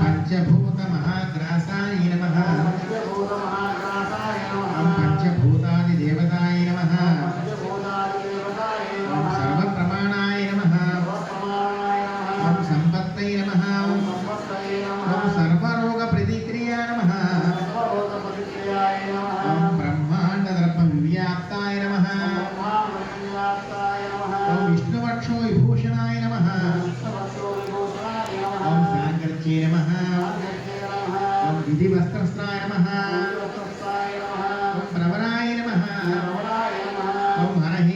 పంచభూత మహాగ్రాస वक्रतुण्डे नमः ॐ विधिवस्त्रस्नाय नमः ॐ प्रवराय नमः ॐ हरहे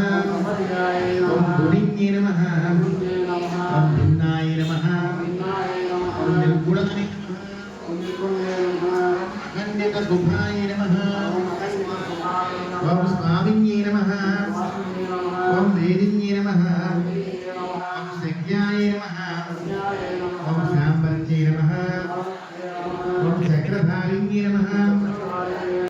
శుభ్రాయ నమ ఓం స్వామిన్యే నమ ఓం వేదిన్యే నమ ఓం శక్యాయ నమ ఓం సాంబర్యే నమ ఓం చక్రధారిణ్యే నమ